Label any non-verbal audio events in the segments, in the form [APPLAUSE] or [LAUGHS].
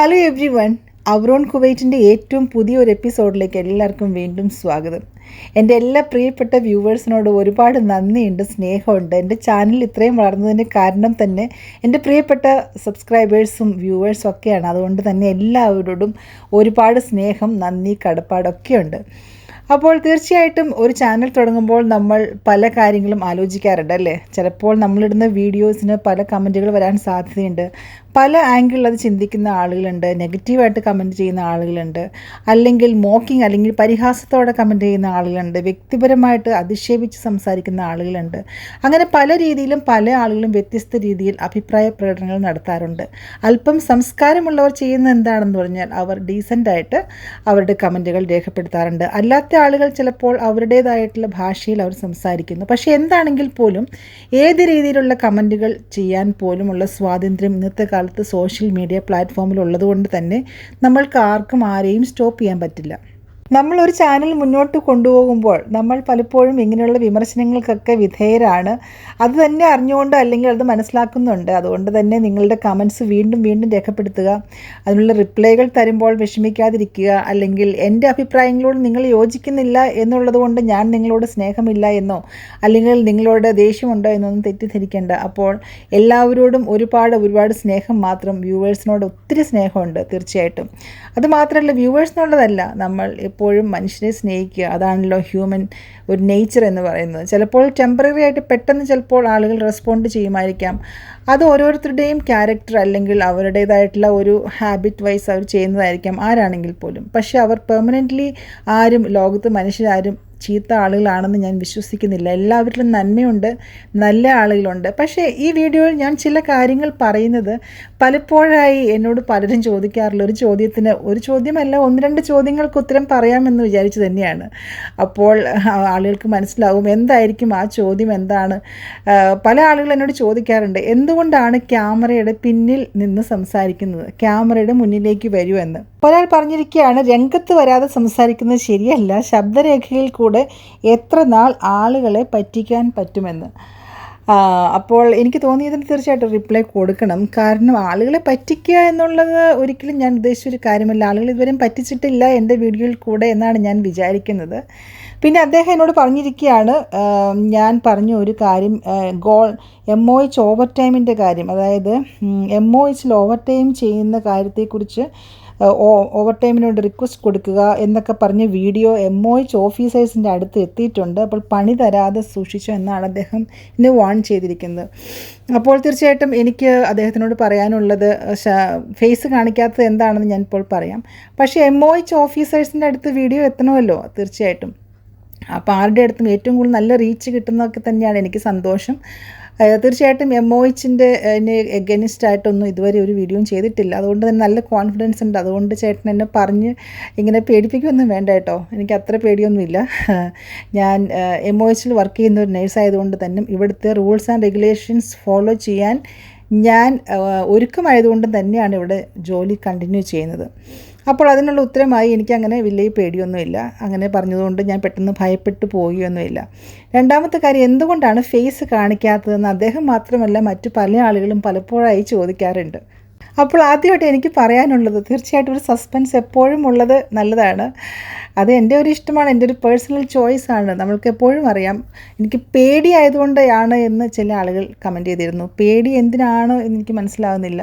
Hello everyone our own കുവൈറ്റിന്റെ ഏറ്റവും പുതിയൊരു എപ്പിസോഡിലേക്ക് എല്ലാവർക്കും വീണ്ടും സ്വാഗതം. എന്റെ എല്ലാ പ്രിയപ്പെട്ട വ്യൂവേഴ്സിനോട് ഒരുപാട് നന്ദിയുണ്ട് സ്നേഹമുണ്ട്. എന്റെ ചാനൽ ഇത്രയും വളർന്നതിന്റെ കാരണം തന്നെ എന്റെ പ്രിയപ്പെട്ട സബ്സ്ക്രൈബേഴ്സും വ്യൂവേഴ്സും ഒക്കെയാണ്. അതുകൊണ്ട് തന്നെ എല്ലാവരോടും ഒരുപാട് സ്നേഹം നന്ദി കടപ്പാടൊക്കെയുണ്ട് അപ്പോൾ തീർച്ചയായിട്ടും ഒരു ചാനൽ തുടങ്ങുമ്പോൾ നമ്മൾ പല കാര്യങ്ങളും ആലോചിക്കാറുണ്ട് അല്ലേ? ചിലപ്പോൾ നമ്മളിടുന്ന വീഡിയോസിന് പല കമന്റുകൾ വരാൻ സാധ്യതയുണ്ട്. പല ആംഗിളിൽ അത് ചിന്തിക്കുന്ന ആളുകളുണ്ട് നെഗറ്റീവായിട്ട് കമന്റ് ചെയ്യുന്ന ആളുകളുണ്ട് അല്ലെങ്കിൽ മോക്കിംഗ് അല്ലെങ്കിൽ പരിഹാസത്തോടെ കമന്റ് ചെയ്യുന്ന ആളുകളുണ്ട് വ്യക്തിപരമായിട്ട് അധിക്ഷേപിച്ച് സംസാരിക്കുന്ന ആളുകളുണ്ട്. അങ്ങനെ പല രീതിയിലും പല ആളുകളും വ്യത്യസ്ത രീതിയിൽ അഭിപ്രായ പ്രകടനങ്ങൾ നടത്താറുണ്ട്. അല്പം സംസ്കാരമുള്ളവർ ചെയ്യുന്ന എന്താണെന്ന് പറഞ്ഞാൽ അവർ ഡീസന്റായിട്ട് അവരുടെ കമന്റുകൾ രേഖപ്പെടുത്താറുണ്ട്. അല്ലാത്ത ആളുകൾ ചിലപ്പോൾ അവരുടേതായിട്ടുള്ള ഭാഷയിൽ അവർ സംസാരിക്കുന്നു. പക്ഷേ എന്താണെങ്കിൽ പോലും ഏത് രീതിയിലുള്ള കമന്റുകൾ ചെയ്യാൻ പോലുമുള്ള സ്വാതന്ത്ര്യം ഇന്നത്തെ കാലത്ത് സോഷ്യൽ മീഡിയ പ്ലാറ്റ്ഫോമിൽ ഉള്ളതുകൊണ്ട് തന്നെ നമ്മൾക്ക് ആർക്കും ആരെയും സ്റ്റോപ്പ് ചെയ്യാൻ പറ്റില്ല. നമ്മൾ ഒരു ചാനൽ മുന്നോട്ട് കൊണ്ടുപോകുമ്പോൾ നമ്മൾ പലപ്പോഴും ഇങ്ങനെയുള്ള വിമർശനങ്ങൾക്കൊക്കെ വിധേയരാണ്. അത് തന്നെ അറിഞ്ഞുകൊണ്ട് അല്ലെങ്കിൽ അത് മനസ്സിലാക്കുന്നുണ്ട്. അതുകൊണ്ട് തന്നെ നിങ്ങളുടെ കമൻസ് വീണ്ടും വീണ്ടും രേഖപ്പെടുത്തുക. അതിനുള്ള റിപ്ലൈകൾ തരുമ്പോൾ വിഷമിക്കാതിരിക്കുക. അല്ലെങ്കിൽ എന്റെ അഭിപ്രായങ്ങളോട് നിങ്ങൾ യോജിക്കുന്നില്ല എന്നുള്ളതുകൊണ്ട് ഞാൻ നിങ്ങളോട് സ്നേഹമില്ല എന്നോ അല്ലെങ്കിൽ നിങ്ങളോട് ദേഷ്യമുണ്ടോ എന്നൊന്നും തെറ്റിദ്ധരിക്കേണ്ട. അപ്പോൾ എല്ലാവരോടും ഒരുപാട് ഒരുപാട് സ്നേഹം മാത്രം വ്യൂവേഴ്സിനോട് ഒത്തിരി സ്നേഹമുണ്ട് തീർച്ചയായിട്ടും. അതുമാത്രമല്ല വ്യൂവേഴ്സിനുള്ളതല്ല നമ്മൾ എപ്പോഴും മനുഷ്യനെ സ്നേഹിക്കുക. അതാണല്ലോ ഹ്യൂമൻ ഒരു നേച്ചർ എന്ന് പറയുന്നത്. ചിലപ്പോൾ ടെമ്പററി ആയിട്ട് പെട്ടെന്ന് ചിലപ്പോൾ ആളുകൾ റെസ്പോണ്ട് ചെയ്യുമായിരിക്കാം. അത് ഓരോരുത്തരുടെയും ക്യാരക്ടർ അല്ലെങ്കിൽ അവരുടേതായിട്ടുള്ള ഒരു ഹാബിറ്റ് വൈസ് അവർ ചെയ്യുന്നതായിരിക്കാം. ആരാണെങ്കിൽ പോലും. പക്ഷേ അവർ പെർമനന്റ്ലി ആരും ലോകത്ത് മനുഷ്യരാരും ചീത്ത ആളുകളാണെന്ന് ഞാൻ വിശ്വസിക്കുന്നില്ല. എല്ലാവരിലും നന്മയുണ്ട് നല്ല ആളുകളുണ്ട്. പക്ഷേ ഈ വീഡിയോയിൽ ഞാൻ ചില കാര്യങ്ങൾ പറയുന്നത് പലപ്പോഴായി എന്നോട് പലരും ചോദിക്കാറുള്ള ഒരു ചോദ്യത്തിന് ഒരു ചോദ്യമല്ല ഒന്ന് രണ്ട് ചോദ്യങ്ങൾക്ക് ഉത്തരം പറയാമെന്ന് വിചാരിച്ചു തന്നെയാണ്. അപ്പോൾ ആളുകൾക്ക് മനസ്സിലാവും എന്തായിരിക്കും ആ ചോദ്യം എന്താണ്. പല ആളുകൾ എന്നോട് ചോദിക്കാറുണ്ട് എന്തുകൊണ്ടാണ് ക്യാമറയുടെ പിന്നിൽ നിന്ന് സംസാരിക്കുന്നത്? ക്യാമറയുടെ മുന്നിലേക്ക് വരൂ എന്ന് ഒരാൾ പറഞ്ഞിരിക്കുകയാണ് രംഗത്ത് വരാതെ സംസാരിക്കുന്നത് ശരിയല്ല. ശബ്ദരേഖയിൽ കൂടെ എത്ര നാൾ ആളുകളെ പറ്റിക്കാൻ പറ്റുമെന്ന്. അപ്പോൾ എനിക്ക് തോന്നിയതിന് തീർച്ചയായിട്ടും റിപ്ലൈ കൊടുക്കണം. കാരണം ആളുകളെ പറ്റിക്കുക എന്നുള്ളത് ഒരിക്കലും ഞാൻ ഉദ്ദേശിച്ചൊരു കാര്യമല്ല. ആളുകൾ ഇതുവരെയും പറ്റിച്ചിട്ടില്ല എന്റെ വീഡിയോയിൽ കൂടെ എന്നാണ് ഞാൻ വിചാരിക്കുന്നത്. പിന്നെ അദ്ദേഹം എന്നോട് പറഞ്ഞിരിക്കുകയാണ് ഞാൻ പറഞ്ഞ ഒരു കാര്യം ഗോൾ എം ഒ എച്ച് ഓവർ ടൈമിന്റെ കാര്യം. അതായത് എം ഒ എച്ചിൽ ഓവർ ടൈം ചെയ്യുന്ന കാര്യത്തെക്കുറിച്ച് ഓവർ ടൈമിനോട് റിക്വസ്റ്റ് കൊടുക്കുക എന്നൊക്കെ പറഞ്ഞ് വീഡിയോ എം ഒ എച്ച് ഓഫീസേഴ്സിന്റെ അടുത്ത് എത്തിയിട്ടുണ്ട്. അപ്പോൾ പണി തരാതെ സൂക്ഷിച്ചു എന്നാണ് അദ്ദേഹം ഇന്ന് വാൺ ചെയ്തിരിക്കുന്നത്. അപ്പോൾ തീർച്ചയായിട്ടും എനിക്ക് അദ്ദേഹത്തിനോട് പറയാനുള്ളത് ഫേസ് കാണിക്കാത്തത് എന്താണെന്ന് ഞാൻ ഇപ്പോൾ പറയാം. പക്ഷേ എം ഒ എച്ച് ഓഫീസേഴ്സിന്റെ അടുത്ത് വീഡിയോ എത്തണമല്ലോ തീർച്ചയായിട്ടും. അപ്പോൾ ആരുടെ അടുത്തും ഏറ്റവും കൂടുതൽ നല്ല റീച്ച് കിട്ടുന്നതൊക്കെ തന്നെയാണ് എനിക്ക് സന്തോഷം. തീർച്ചയായിട്ടും എം ഒ എച്ചിന്റെ എഗനിസ്റ്റ് ആയിട്ടൊന്നും ഇതുവരെ ഒരു വീഡിയോയും ചെയ്തിട്ടില്ല. അതുകൊണ്ട് തന്നെ നല്ല കോൺഫിഡൻസ് ഉണ്ട്. അതുകൊണ്ട് ചേട്ടൻ എന്നെ പറഞ്ഞ് ഇങ്ങനെ പേടിപ്പിക്കുമൊന്നും വേണ്ട കേട്ടോ. എനിക്ക് അത്ര പേടിയൊന്നുമില്ല. [LAUGHS] ഞാൻ എം ഒ എച്ചിൽ വർക്ക് ചെയ്യുന്ന ഒരു നേഴ്സ് ആയതുകൊണ്ട് തന്നെ ഇവിടുത്തെ റൂൾസ് ആൻഡ് റെഗുലേഷൻസ് ഫോളോ ചെയ്യാൻ ഞാൻ ഒരുക്കമായതുകൊണ്ട് തന്നെയാണ് ഇവിടെ ജോലി കണ്ടിന്യൂ ചെയ്യുന്നത്. അപ്പോൾ അതിനുള്ള ഉത്തരമായി എനിക്കങ്ങനെ വലിയ പേടിയൊന്നുമില്ല. അങ്ങനെ പറഞ്ഞതുകൊണ്ട് ഞാൻ പെട്ടെന്ന് ഭയപ്പെട്ട് പോവുകയൊന്നുമില്ല. രണ്ടാമത്തെ കാര്യം എന്തുകൊണ്ടാണ് ഫേസ് കാണിക്കാത്തതെന്ന് അദ്ദേഹം മാത്രമല്ല മറ്റു പല ആളുകളും പലപ്പോഴായി ചോദിക്കാറുണ്ട്. അപ്പോൾ ആദ്യമായിട്ട് എനിക്ക് പറയാനുള്ളത് തീർച്ചയായിട്ടും ഒരു സസ്പെൻസ് എപ്പോഴും ഉള്ളത് നല്ലതാണ്. അത് എന്റെ ഒരു ഇഷ്ടമാണ് എന്റെ ഒരു പേഴ്സണൽ ചോയ്സ് ആണ്. നമ്മൾക്ക് എപ്പോഴും അറിയാം. എനിക്ക് പേടി ആയതുകൊണ്ടാണ് എന്ന് ചില ആളുകൾ കമന്റ് ചെയ്തിരുന്നു. പേടി എന്തിനാണോ എന്ന് എനിക്ക് മനസ്സിലാവുന്നില്ല.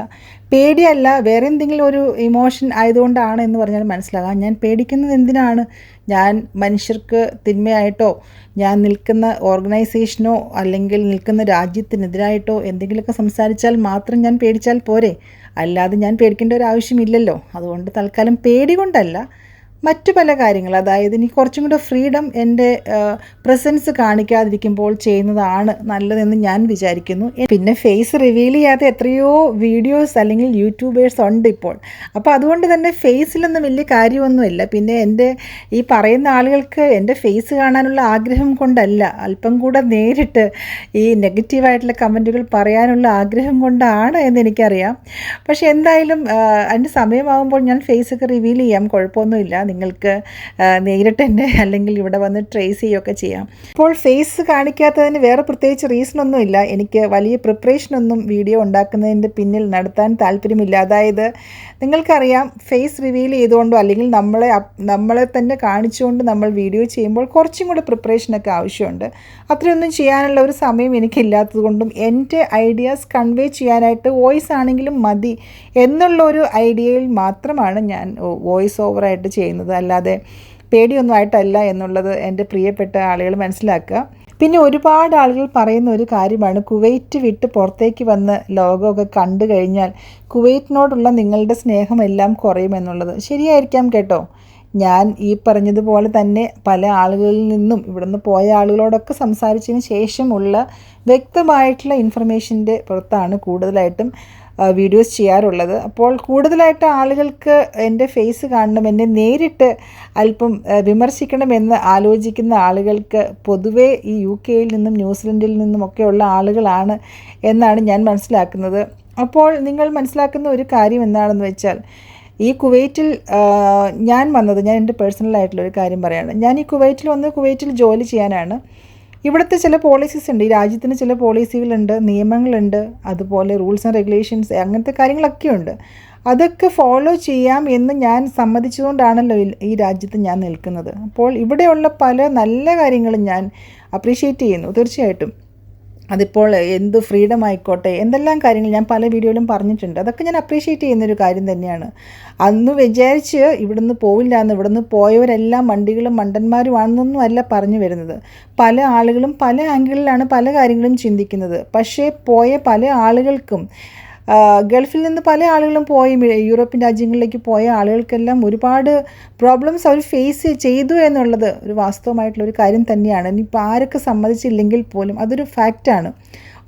പേടിയല്ല വേറെ എന്തെങ്കിലും ഒരു ഇമോഷൻ ആയതുകൊണ്ടാണ് എന്ന് പറഞ്ഞാൽ മനസ്സിലാകാം. ഞാൻ പേടിക്കുന്നത് എന്തിനാണ്? ഞാൻ മനുഷ്യർക്ക് തിന്മയായിട്ടോ ഞാൻ നിൽക്കുന്ന ഓർഗനൈസേഷനോ അല്ലെങ്കിൽ നിൽക്കുന്ന രാജ്യത്തിനെതിരായിട്ടോ എന്തെങ്കിലുമൊക്കെ സംസാരിച്ചാൽ മാത്രം ഞാൻ പേടിച്ചാൽ പോരെ? അല്ലാതെ ഞാൻ പേടിക്കേണ്ട ഒരു ആവശ്യമില്ലല്ലോ. അതുകൊണ്ട് തൽക്കാലം പേടി കൊണ്ടല്ല. മറ്റു പല കാര്യങ്ങൾ. അതായത് ഇനി കുറച്ചും കൂടെ ഫ്രീഡം എന്റെ പ്രസൻസ് കാണിക്കാതിരിക്കുമ്പോൾ ചെയ്യുന്നതാണ് നല്ലതെന്ന് ഞാൻ വിചാരിക്കുന്നു. പിന്നെ ഫേസ് റിവീൽ ചെയ്യാത്ത എത്രയോ വീഡിയോസ് അല്ലെങ്കിൽ യൂട്യൂബേഴ്സ് ഉണ്ട് ഇപ്പോൾ. അപ്പോൾ അതുകൊണ്ട് തന്നെ ഫേസിലൊന്നും വലിയ കാര്യമൊന്നുമില്ല. പിന്നെ എന്റെ ഈ പറയുന്ന ആളുകൾക്ക് എന്റെ ഫേസ് കാണാനുള്ള ആഗ്രഹം കൊണ്ടല്ല. അല്പം കൂടെ നേരിട്ട് ഈ നെഗറ്റീവായിട്ടുള്ള കമന്റുകൾ പറയാനുള്ള ആഗ്രഹം കൊണ്ടാണ് എന്ന് എനിക്കറിയാം. പക്ഷേ എന്തായാലും അതിന്റെ സമയമാകുമ്പോൾ ഞാൻ ഫേസൊക്കെ റിവീൽ ചെയ്യാം. കുഴപ്പമൊന്നുമില്ല. നിങ്ങൾക്ക് നേരിട്ട് തന്നെ അല്ലെങ്കിൽ ഇവിടെ വന്ന് ട്രേസ് ചെയ്യുകയൊക്കെ ചെയ്യാം. ഇപ്പോൾ ഫേസ് കാണിക്കാത്തതിന് വേറെ പ്രത്യേകിച്ച് റീസണൊന്നുമില്ല എനിക്ക് വലിയ പ്രിപ്പറേഷനൊന്നും വീഡിയോ ഉണ്ടാക്കുന്നതിന്റെ പിന്നിൽ നടത്താൻ താല്പര്യമില്ല. അതായത് നിങ്ങൾക്കറിയാം ഫേസ് റിവീൽ ചെയ്തുകൊണ്ടോ അല്ലെങ്കിൽ നമ്മളെ നമ്മളെ തന്നെ കാണിച്ചുകൊണ്ട് നമ്മൾ വീഡിയോ ചെയ്യുമ്പോൾ കുറച്ചും കൂടെ പ്രിപ്പറേഷനൊക്കെ ആവശ്യമുണ്ട്. അത്രയൊന്നും ചെയ്യാനുള്ള ഒരു സമയം എനിക്കില്ലാത്തത് കൊണ്ടും എന്റെ ഐഡിയാസ് കൺവേ ചെയ്യാനായിട്ട് വോയിസ് ആണെങ്കിലും മതി എന്നുള്ള ഒരു ഐഡിയയിൽ മാത്രമാണ് ഞാൻ വോയിസ് ഓവറായിട്ട് ചെയ്യുന്നത്. അല്ലാതെ പേടിയൊന്നും ആയിട്ടല്ല എന്നുള്ളത് എന്റെ പ്രിയപ്പെട്ട ആളുകൾ മനസ്സിലാക്കുക. പിന്നെ ഒരുപാട് ആളുകൾ പറയുന്ന ഒരു കാര്യമാണ് കുവൈറ്റ് വിട്ട് പുറത്തേക്ക് വന്ന് ലോകമൊക്കെ കണ്ടു കഴിഞ്ഞാൽ കുവൈറ്റിനോടുള്ള നിങ്ങളുടെ സ്നേഹമെല്ലാം കുറയുമെന്നുള്ളത് ശരിയായിരിക്കാം കേട്ടോ. ഞാൻ ഈ പറഞ്ഞതുപോലെ തന്നെ പല ആളുകളിൽ നിന്നും ഇവിടുന്ന് പോയ ആളുകളോടൊക്കെ സംസാരിച്ചതിന് ശേഷമുള്ള വ്യക്തമായിട്ടുള്ള ഇൻഫർമേഷന്റെ പുറത്താണ് കൂടുതലായിട്ടും വീഡിയോസ് ചെയ്യാറുള്ളത്. അപ്പോൾ കൂടുതലായിട്ട് ആളുകൾക്ക് എന്റെ ഫേസ് കാണണം എന്നെ നേരിട്ട് അല്പം വിമർശിക്കണമെന്ന് ആലോചിക്കുന്ന ആളുകൾക്ക് പൊതുവേ ഈ യു കെയിൽ നിന്നും ന്യൂസിലൻഡിൽ നിന്നുമൊക്കെയുള്ള ആളുകളാണ് എന്നാണ് ഞാൻ മനസ്സിലാക്കുന്നത്. അപ്പോൾ നിങ്ങൾ മനസ്സിലാക്കുന്ന ഒരു കാര്യം എന്താണെന്ന് വെച്ചാൽ ഈ കുവൈറ്റിൽ ഞാൻ വന്നത് ഞാൻ എന്റെ പേഴ്സണലായിട്ടുള്ള ഒരു കാര്യം പറയുകയാണ് ഞാൻ ഈ കുവൈറ്റിൽ വന്ന് കുവൈറ്റിൽ ജോലി ചെയ്യാനാണ്. ഇവിടുത്തെ ചില പോളിസീസ് ഉണ്ട്. ഈ രാജ്യത്തിന് ചില പോളിസികളുണ്ട് നിയമങ്ങളുണ്ട് അതുപോലെ റൂൾസ് ആൻഡ് റെഗുലേഷൻസ് അങ്ങനത്തെ കാര്യങ്ങളൊക്കെ ഉണ്ട്. അതൊക്കെ ഫോളോ ചെയ്യാം എന്ന് ഞാൻ സമ്മതിച്ചുകൊണ്ടാണല്ലോ ഈ രാജ്യത്ത് ഞാൻ നിൽക്കുന്നത്. അപ്പോൾ ഇവിടെയുള്ള പല നല്ല കാര്യങ്ങളും ഞാൻ അപ്രീഷിയേറ്റ് ചെയ്യുന്നു. തീർച്ചയായിട്ടും. അതിപ്പോൾ എന്ത് ഫ്രീഡം ആയിക്കോട്ടെ എന്തെല്ലാം കാര്യങ്ങൾ ഞാൻ പല വീഡിയോയിലും പറഞ്ഞിട്ടുണ്ട്. അതൊക്കെ ഞാൻ അപ്രീഷിയേറ്റ് ചെയ്യുന്നൊരു കാര്യം തന്നെയാണ്. അന്ന് വിചാരിച്ച് ഇവിടുന്ന് പോവില്ല എന്ന് ഇവിടുന്ന് പോയവരെല്ലാം വണ്ടികളും മണ്ടന്മാരുമാണെന്നൊന്നും അല്ല പറഞ്ഞു വരുന്നത്. പല ആളുകളും പല ആംഗിളിലാണ് പല കാര്യങ്ങളും ചിന്തിക്കുന്നത്. പക്ഷേ പോയ പല ആളുകൾക്കും ഗൾഫിൽ നിന്ന് പല ആളുകളും പോയി യൂറോപ്യൻ രാജ്യങ്ങളിലേക്ക് പോയ ആളുകൾക്കെല്ലാം ഒരുപാട് പ്രോബ്ലംസ് അവർ ഫേസ് ചെയ്തു എന്നുള്ളത് ഒരു വാസ്തവമായിട്ടുള്ള ഒരു കാര്യം തന്നെയാണ്. ഇനിയിപ്പോൾ ആരൊക്കെ സമ്മതിച്ചില്ലെങ്കിൽ പോലും അതൊരു ഫാക്റ്റാണ്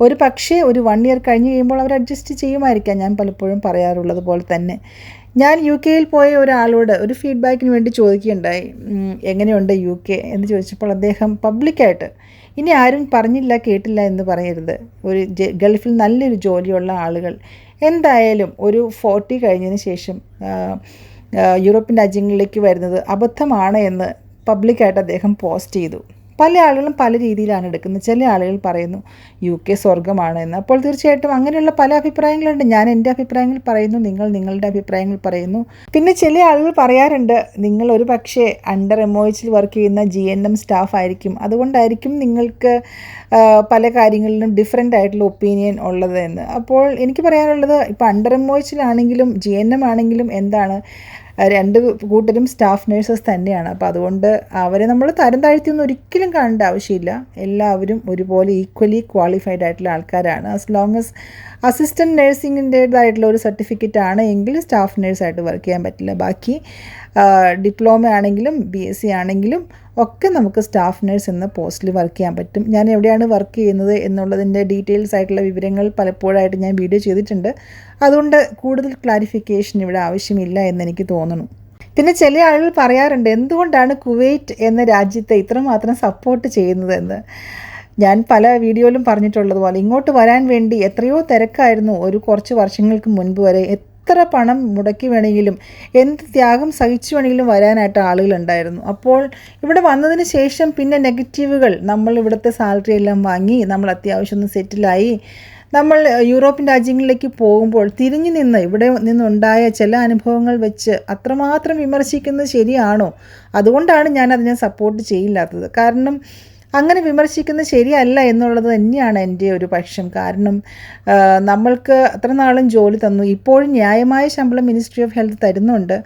ഒരു പക്ഷേ ഒരു വൺ ഇയർ കഴിഞ്ഞ് കഴിയുമ്പോൾ അവർ അഡ്ജസ്റ്റ് ചെയ്യുമായിരിക്കാം ഞാൻ പലപ്പോഴും പറയാറുള്ളത് പോലെ തന്നെ. ഞാൻ യു കെയിൽ പോയ ഒരാളോട് ഒരു ഫീഡ്ബാക്കിന് വേണ്ടി ചോദിക്കുകയുണ്ടായി എങ്ങനെയുണ്ട് യു കെ എന്ന് ചോദിച്ചപ്പോൾ അദ്ദേഹം പബ്ലിക്കായിട്ട് ഇനി ആരും പറഞ്ഞില്ല കേട്ടില്ല എന്ന് പറയരുത്. ഒരു ഗൾഫിൽ നല്ലൊരു ജോലിയുള്ള ആളുകൾ. എന്തായാലും ഒരു ഫോർട്ടി കഴിഞ്ഞതിന് ശേഷം യൂറോപ്യൻ രാജ്യങ്ങളിലേക്ക് വരുന്നത് അബദ്ധമാണ് എന്ന് പബ്ലിക്കായിട്ട് അദ്ദേഹം പോസ്റ്റ് ചെയ്തു. പല ആളുകളും പല രീതിയിലാണ് എടുക്കുന്നത്. ചില ആളുകൾ പറയുന്നു യു കെ സ്വർഗമാണ് എന്ന്. അപ്പോൾ തീർച്ചയായിട്ടും അങ്ങനെയുള്ള പല അഭിപ്രായങ്ങളുണ്ട്. ഞാൻ എന്റെ അഭിപ്രായങ്ങൾ പറയുന്നു നിങ്ങൾ നിങ്ങളുടെ അഭിപ്രായങ്ങൾ പറയുന്നു. പിന്നെ ചില ആളുകൾ പറയാറുണ്ട് നിങ്ങൾ ഒരു പക്ഷേ അണ്ടർ എച്ച് വർക്ക് ചെയ്യുന്ന ജി എൻ എം സ്റ്റാഫ് ആയിരിക്കും. അതുകൊണ്ടായിരിക്കും നിങ്ങൾക്ക് പല കാര്യങ്ങളിലും ഡിഫറെന്റ് ആയിട്ടുള്ള ഒപ്പീനിയൻ ഉള്ളത് എന്ന്. അപ്പോൾ എനിക്ക് പറയാനുള്ളത് ഇപ്പോൾ അണ്ടർ എച്ചിലാണെങ്കിലും ജി എൻ എം ആണെങ്കിലും എന്താണ് രണ്ട് കൂട്ടരും സ്റ്റാഫ് നേഴ്സസ് തന്നെയാണ്. അപ്പോൾ അതുകൊണ്ട് അവരെ നമ്മൾ തരം താഴ്ത്തിയൊന്നും ഒരിക്കലും കാണേണ്ട ആവശ്യമില്ല. എല്ലാവരും ഒരുപോലെ ഈക്വലി ക്വാളിഫൈഡ് ആയിട്ടുള്ള ആൾക്കാരാണ്. ആസ് ലോങ് എസ് അസിസ്റ്റന്റ് നേഴ്സിങ്ങിന്റേതായിട്ടുള്ള ഒരു സർട്ടിഫിക്കറ്റ് ആണ് എങ്കിൽ സ്റ്റാഫ് നേഴ്സായിട്ട് വർക്ക് ചെയ്യാൻ പറ്റില്ല. ബാക്കി ഡിപ്ലോമ ആണെങ്കിലും ബി എസ് സി ആണെങ്കിലും ഒക്കെ നമുക്ക് സ്റ്റാഫ് നേഴ്സ് എന്ന പോസ്റ്റിൽ വർക്ക് ചെയ്യാൻ പറ്റും. ഞാൻ എവിടെയാണ് വർക്ക് ചെയ്യുന്നത് എന്നുള്ളതിന്റെ ഡീറ്റെയിൽസ് ആയിട്ടുള്ള വിവരങ്ങൾ പലപ്പോഴായിട്ട് ഞാൻ വീഡിയോ ചെയ്തിട്ടുണ്ട്. അതുകൊണ്ട് കൂടുതൽ ക്ലാരിഫിക്കേഷൻ ഇവിടെ ആവശ്യമില്ല എന്നെനിക്ക് തോന്നുന്നു. പിന്നെ ചില ആളുകൾ പറയാറുണ്ട് എന്തുകൊണ്ടാണ് കുവൈറ്റ് എന്ന രാജ്യത്തെ ഇത്രമാത്രം സപ്പോർട്ട് ചെയ്യുന്നതെന്ന് ഞാൻ പല വീഡിയോയിലും പറഞ്ഞിട്ടുള്ളതുപോലെ ഇങ്ങോട്ട് വരാൻ വേണ്ടി എത്രയോ തിരക്കായിരുന്നു ഒരു കുറച്ച് വർഷങ്ങൾക്ക് മുൻപ് വരെ. എത്ര പണം മുടക്കി വേണമെങ്കിലും എന്ത് ത്യാഗം സഹിച്ചു വേണമെങ്കിലും വരാനായിട്ട് ആളുകളുണ്ടായിരുന്നു. അപ്പോൾ ഇവിടെ വന്നതിന് ശേഷം പിന്നെ നെഗറ്റീവുകൾ. നമ്മൾ ഇവിടുത്തെ സാലറി എല്ലാം വാങ്ങി നമ്മൾ അത്യാവശ്യം ഒന്ന് സെറ്റിലായി. നമ്മൾ യൂറോപ്യൻ രാജ്യങ്ങളിലേക്ക് പോകുമ്പോൾ തിരിഞ്ഞു നിന്ന് ഇവിടെ നിന്നുണ്ടായ ചില അനുഭവങ്ങൾ വെച്ച് അത്രമാത്രം വിമർശിക്കുന്നത് ശരിയാണോ? അതുകൊണ്ടാണ് ഞാൻ അതിനെ സപ്പോർട്ട് ചെയ്യില്ലാത്തത്. കാരണം അങ്ങനെ വിമർശിക്കുന്നത് ശരിയല്ല എന്നുള്ളത് തന്നെയാണ് എന്റെ ഒരു പക്ഷം. കാരണം നമ്മൾക്ക് അത്ര നാളും ജോലി തന്നു. ഇപ്പോഴും ന്യായമായ ശമ്പളം മിനിസ്ട്രി ഓഫ് ഹെൽത്ത് തരുന്നുണ്ട്.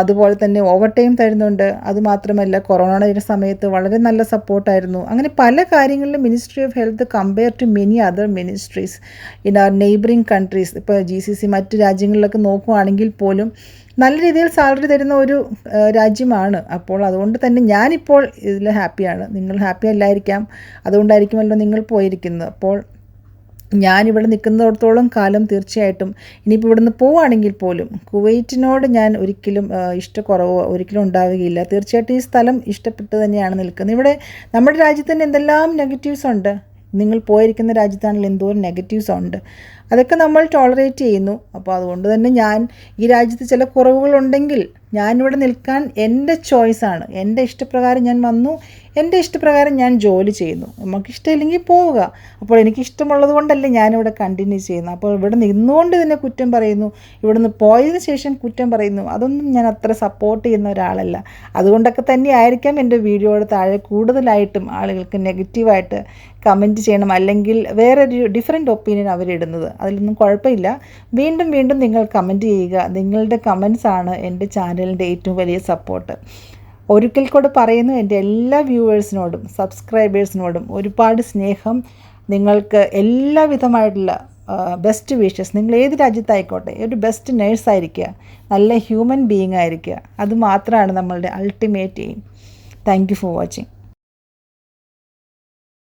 അതുപോലെ തന്നെ ഓവർ ടൈം തരുന്നുണ്ട്. അതുമാത്രമല്ല കൊറോണയുടെ സമയത്ത് വളരെ നല്ല സപ്പോർട്ടായിരുന്നു അങ്ങനെ പല കാര്യങ്ങളിലും ministry of health compare to many other ministries in our neighbouring countries ഇപ്പോൾ ജി സി സി മറ്റ് രാജ്യങ്ങളിലൊക്കെ നോക്കുകയാണെങ്കിൽ പോലും നല്ല രീതിയിൽ സാലറി തരുന്ന ഒരു രാജ്യമാണ്. അപ്പോൾ അതുകൊണ്ട് തന്നെ ഞാനിപ്പോൾ ഇതിൽ ഹാപ്പിയാണ് നിങ്ങൾ ഹാപ്പി അല്ലായിരിക്കാം. അതുകൊണ്ടായിരിക്കുമല്ലോ നിങ്ങൾ പോയിരിക്കുന്നത്. അപ്പോൾ ഞാനിവിടെ നിൽക്കുന്നിടത്തോളം കാലം തീർച്ചയായിട്ടും ഇനിയിപ്പോൾ ഇവിടുന്ന് പോവുകയാണെങ്കിൽ പോലും കുവൈറ്റിനോട് ഞാൻ ഒരിക്കലും ഇഷ്ടക്കുറവോ ഒരിക്കലും ഉണ്ടാവുകയില്ല. തീർച്ചയായിട്ടും ഈ സ്ഥലം ഇഷ്ടപ്പെട്ട് തന്നെയാണ് നിൽക്കുന്നത്. ഇവിടെ നമ്മുടെ രാജ്യത്തിന് എന്തെല്ലാം നെഗറ്റീവ്സ് ഉണ്ട്? നിങ്ങൾ പോയിരിക്കുന്ന രാജ്യത്താണെങ്കിൽ എന്തോരം നെഗറ്റീവ്സ് ഉണ്ട്? അതൊക്കെ നമ്മൾ ടോളറേറ്റ് ചെയ്യുന്നു. അപ്പോൾ അതുകൊണ്ട് തന്നെ ഞാൻ ഈ രാജ്യത്ത് ചില കുറവുകളുണ്ടെങ്കിൽ ഞാനിവിടെ നിൽക്കാൻ എന്റെ ചോയ്സാണ് എന്റെ ഇഷ്ടപ്രകാരം ഞാൻ വന്നു. എന്റെ ഇഷ്ടപ്രകാരം ഞാൻ ജോലി ചെയ്യുന്നു. നമുക്ക് ഇഷ്ടമില്ലെങ്കിൽ പോവുക. അപ്പോൾ എനിക്ക് ഇഷ്ടമുള്ളത് കൊണ്ടല്ലേ ഞാനിവിടെ കണ്ടിന്യൂ ചെയ്യുന്നത്. അപ്പോൾ ഇവിടെ നിന്നുകൊണ്ട് തന്നെ കുറ്റം പറയുന്നു. ഇവിടുന്ന് പോയതിന് ശേഷം കുറ്റം പറയുന്നു. അതൊന്നും ഞാൻ അത്ര സപ്പോർട്ട് ചെയ്യുന്ന ഒരാളല്ല. അതുകൊണ്ടൊക്കെ തന്നെ ആയിരിക്കാം എന്റെ വീഡിയോയുടെ താഴെ കൂടുതലായിട്ടും ആളുകൾക്ക് നെഗറ്റീവായിട്ട് കമന്റ് ചെയ്യണം. അല്ലെങ്കിൽ വേറൊരു ഡിഫറെന്റ് ഒപ്പീനിയൻ അവരിടുന്നത്. അതിലൊന്നും കുഴപ്പമില്ല. വീണ്ടും വീണ്ടും നിങ്ങൾ കമന്റ് ചെയ്യുക. നിങ്ങളുടെ കമൻസാണ് എന്റെ ചാനലിന്റെ ഏറ്റവും വലിയ സപ്പോർട്ട് ഒരിക്കൽ കൂടെ പറയുന്നു എന്റെ എല്ലാ വ്യൂവേഴ്സിനോടും സബ്സ്ക്രൈബേഴ്സിനോടും ഒരുപാട് സ്നേഹം. നിങ്ങൾക്ക് എല്ലാവിധമായിട്ടുള്ള ബെസ്റ്റ് വിഷസ് നിങ്ങൾ ഏത് രാജ്യത്തായിക്കോട്ടെ ഒരു ബെസ്റ്റ് നേഴ്സായിരിക്കുക നല്ല ഹ്യൂമൻ ബീയിങ് ആയിരിക്കുക. അത് മാത്രമാണ് നമ്മളുടെ ultimate aim thank you for watching